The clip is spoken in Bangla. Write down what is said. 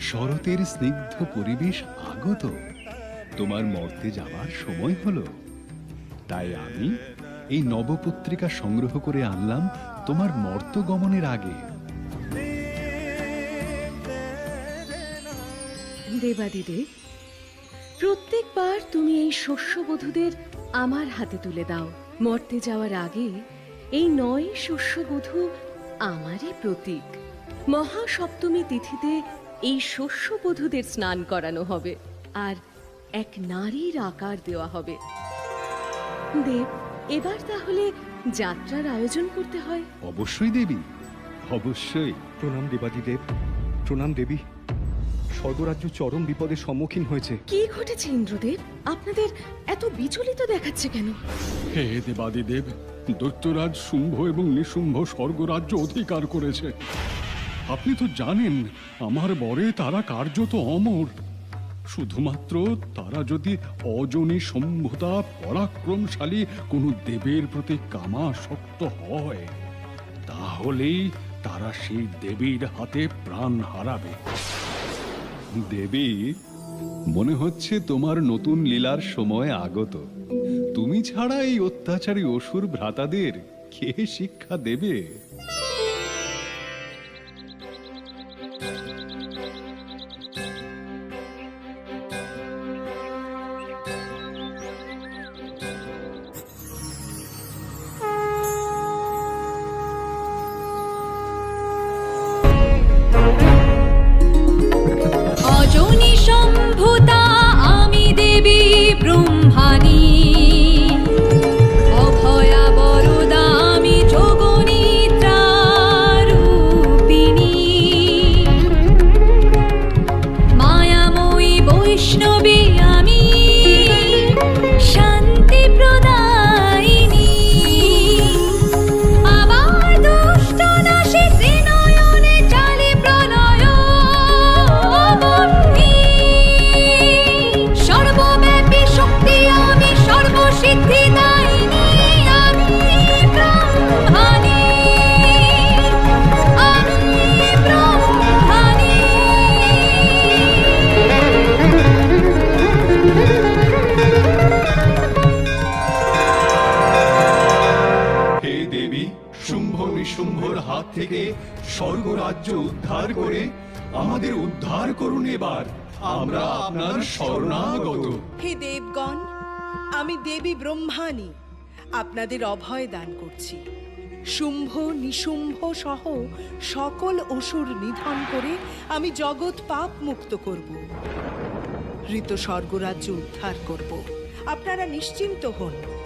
শরতের স্নিগ্ধ পরিবেশ আগত। তোমার মর্তে যাওয়ার সময় হলো। তাই আমি এই নবপত্রিকা সংগ্রহ করে আনলাম তোমার মর্ত গমনের আগে। দেবাদিদেব প্রত্যেকবার তুমি এই শস্যবধূদের আমার হাতে তুলে দাও। মর্তে যাওয়ার আগে এই নয় শস্যবধূ আমারই প্রতীক। মহাসপ্তমী তিথিতে এই শস্যবধূদের স্নান করানো হবে আর এক নারীর আকার দেওয়া হবে। দেব এবার তাহলে যাত্রার আয়োজন করতে হয়। অবশ্যই দেবী অবশ্যই। প্রণাম দেবাদিদেব প্রণাম দেবী। স্বর্গরাজ্য চরম বিপদের সম্মুখীন হয়েছে। কি ঘটেছে ইন্দ্রদেব? আপনাদের এত বিচলিত দেখাচ্ছে কেন? হে দেবাদিদেব দৈত্যরাজ শুম্ভ এবং নিশুম্ভ স্বর্গরাজ্য অধিকার করেছে। আপনি তো জানেন, আমার বরে তারা কার্যত অমর। শুধুমাত্র তারা যদি অজনী সম্ভতা, পরাক্রমশালী কোনো দেবের প্রতি কামাসক্ত হয়, তাহলেই তারা সেই দেবীর হাতে প্রাণ হারাবে। দেবী, মনে হচ্ছে তোমার নতুন লীলার সময় আগত। তুমি ছাড়া এই অত্যাচারী অসুর ভ্রাতাদের কে শিক্ষা দেবে? স্বর্গরাজ্য উদ্ধার করে আমাদের উদ্ধার করুন এবার। আমরা আপনার শরণাগত। হে দেবগণ, আমি দেবী ব্রহ্মাণী, আপনাদের অভয় দান করছি। শুম্ভ, নিশুম্ভ সহ সকল অসুর নিধন করে আমি জগৎ পাপ মুক্ত করব। ঋত স্বর্গরাজ্য উদ্ধার করব। আপনারা নিশ্চিন্ত হন।